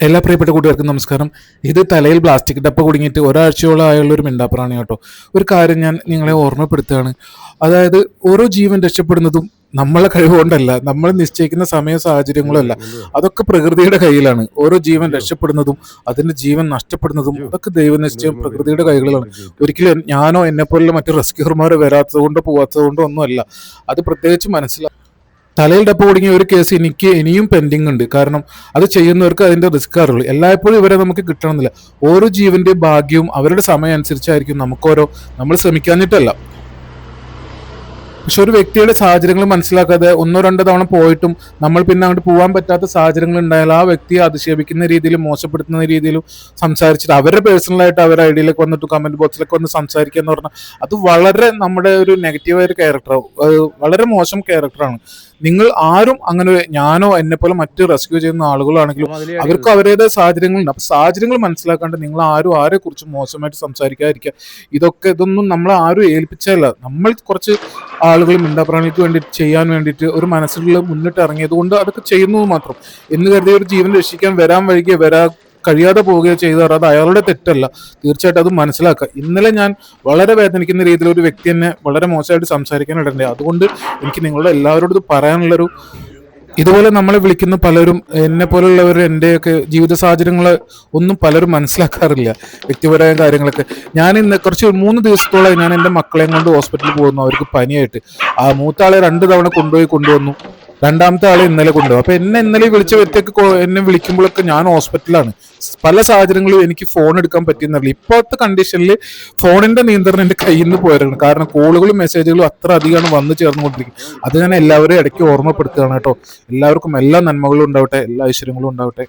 എല്ലാ പ്രിയപ്പെട്ട കൂട്ടുകാർക്കും നമസ്കാരം. ഇത് തലയിൽ പ്ലാസ്റ്റിക് ഡപ്പ കുടുങ്ങിയിട്ട് ഒരാഴ്ചയോളം ആയുള്ള ഒരു മിണ്ടാപ്പറാണ് കേട്ടോ. ഒരു കാര്യം ഞാൻ നിങ്ങളെ ഓർമ്മപ്പെടുത്തുകയാണ്. അതായത് ഓരോ ജീവൻ രക്ഷപ്പെടുന്നതും നമ്മളെ കഴിവുകൊണ്ടല്ല നമ്മൾ നിശ്ചയിക്കുന്ന സമയ സാഹചര്യങ്ങളല്ല. അതൊക്കെ പ്രകൃതിയുടെ കയ്യിലാണ്. ഓരോ ജീവൻ രക്ഷപ്പെടുന്നതും അതിന്റെ ജീവൻ നഷ്ടപ്പെടുന്നതും അതൊക്കെ ദൈവനിശ്ചയം പ്രകൃതിയുടെ കൈകളിലാണ്. ഒരിക്കലും ഞാനോ എന്നെ പോലുള്ള മറ്റു റെസ്ക്യൂർമാരോ വരാത്തത് കൊണ്ടോ പോവാത്തത് കൊണ്ടോ ഒന്നുമല്ല. അത് പ്രത്യേകിച്ച് മനസ്സിലാക്കും തലയിൽ ഡപ്പ് കുടുങ്ങിയ ഒരു കേസ് എനിക്ക് ഇനിയും പെൻഡിങ് ഉണ്ട്. കാരണം അത് ചെയ്യുന്നവർക്ക് അതിന്റെ റിസ്ക് അറിയുള്ളൂ. എല്ലായ്പ്പോഴും ഇവരെ നമുക്ക് കിട്ടണമെന്നില്ല. ഓരോ ജീവന്റെ ഭാഗ്യവും അവരുടെ സമയം അനുസരിച്ചായിരിക്കും നമുക്കോരോ നമ്മൾ ശ്രമിക്കാഞ്ഞിട്ടല്ല. പക്ഷെ ഒരു വ്യക്തിയുടെ സാഹചര്യങ്ങൾ മനസ്സിലാക്കാതെ ഒന്നോ രണ്ടോ തവണ പോയിട്ടും നമ്മൾ പിന്നെ അങ്ങോട്ട് പോകാൻ പറ്റാത്ത സാഹചര്യങ്ങൾ ഉണ്ടായാൽ ആ വ്യക്തിയെ അധിക്ഷേപിക്കുന്ന രീതിയിലും മോശപ്പെടുത്തുന്ന രീതിയിലും സംസാരിച്ചിട്ട് അവരുടെ പേഴ്സണലായിട്ട് അവരുടെ ഐഡിയയിലേക്ക് വന്നിട്ട് കമന്റ് ബോക്സിലൊക്കെ വന്ന് സംസാരിക്കുക എന്ന് പറഞ്ഞാൽ അത് വളരെ നമ്മുടെ ഒരു നെഗറ്റീവായ ഒരു ക്യാരക്ടർ വളരെ മോശം ക്യാരക്ടറാണ് നിങ്ങൾ ആരും അങ്ങനെ ഞാനോ എന്നെ പോലെ മറ്റ് റെസ്ക്യൂ ചെയ്യുന്ന ആളുകളാണെങ്കിലും അവർക്ക് അവരുടേതായ സാഹചര്യങ്ങളുണ്ട്. അപ്പൊ സാഹചര്യങ്ങൾ മനസ്സിലാക്കാണ്ട് നിങ്ങൾ ആരും ആരെ കുറിച്ച് മോശമായിട്ട് സംസാരിക്കാതിരിക്കുക. ഇതൊക്കെ ഇതൊന്നും നമ്മൾ ആരും ഏൽപ്പിച്ചല്ല നമ്മൾ കുറച്ച് ആളുകൾ മിണ്ടാപ്രാണിക്ക് വേണ്ടി ചെയ്യാൻ വേണ്ടിയിട്ട് ഒരു മനസ്സിലുള്ള മുന്നിട്ട് ഇറങ്ങിയത് കൊണ്ട് അതൊക്കെ ചെയ്യുന്നത് മാത്രം. എന്ന് കരുതി ഒരു ജീവൻ രക്ഷിക്കാൻ വരാൻ വഴികെ വരാ കഴിയാതെ പോവുകയോ ചെയ്താൽ അത് അയാളുടെ തെറ്റല്ല. തീർച്ചയായിട്ടും അത് മനസ്സിലാക്കുക. ഇന്നലെ ഞാൻ വളരെ വേദനിക്കുന്ന രീതിയിൽ ഒരു വ്യക്തി എന്നെ വളരെ മോശമായിട്ട് സംസാരിക്കാൻ ഇടണ്ടേ അതുകൊണ്ട് എനിക്ക് നിങ്ങളുടെ എല്ലാവരോടും ഇത് പറയാനുള്ളൊരു ഇതുപോലെ നമ്മളെ വിളിക്കുന്ന പലരും എന്നെ പോലുള്ളവർ എന്റെയൊക്കെ ജീവിത സാഹചര്യങ്ങൾ ഒന്നും പലരും മനസ്സിലാക്കാറില്ല. വ്യക്തിപരമായ കാര്യങ്ങളൊക്കെ. ഞാൻ ഇന്ന് കുറച്ച് മൂന്ന് ദിവസത്തോളം ഞാൻ എന്റെ മക്കളെയും കൊണ്ട് ഹോസ്പിറ്റലിൽ പോകുന്നു. അവർക്ക് പനിയായിട്ട്. ആ മൂത്ത ആളെ രണ്ട് തവണ കൊണ്ടുപോയി കൊണ്ടുവന്നു. രണ്ടാമത്തെ ആളെ ഇന്നലെ കൊണ്ടുപോകും അപ്പൊ എന്നെ ഇന്നലെ വിളിച്ച വ്യക്തിയൊക്കെ എന്നെ വിളിക്കുമ്പോഴൊക്കെ ഞാൻ ഹോസ്പിറ്റലാണ്. പല സാഹചര്യങ്ങളും എനിക്ക് ഫോൺ എടുക്കാൻ പറ്റിയെന്നറിയില്ല. ഇപ്പോഴത്തെ കണ്ടീഷനിൽ ഫോണിന്റെ നിയന്ത്രണം എന്റെ കയ്യിൽ നിന്ന് പോയിരുന്നു കാരണം കോളുകളും മെസ്സേജുകളും അത്ര അധികമാണ് വന്നു ചേർന്നുകൊണ്ടിരിക്കും അത് ഞാൻ എല്ലാവരും ഇടയ്ക്ക് ഓർമ്മപ്പെടുത്തുകയാണ് കേട്ടോ. എല്ലാവർക്കും എല്ലാ നന്മകളും ഉണ്ടാവട്ടെ എല്ലാ ഐശ്വര്യങ്ങളും ഉണ്ടാവട്ടെ.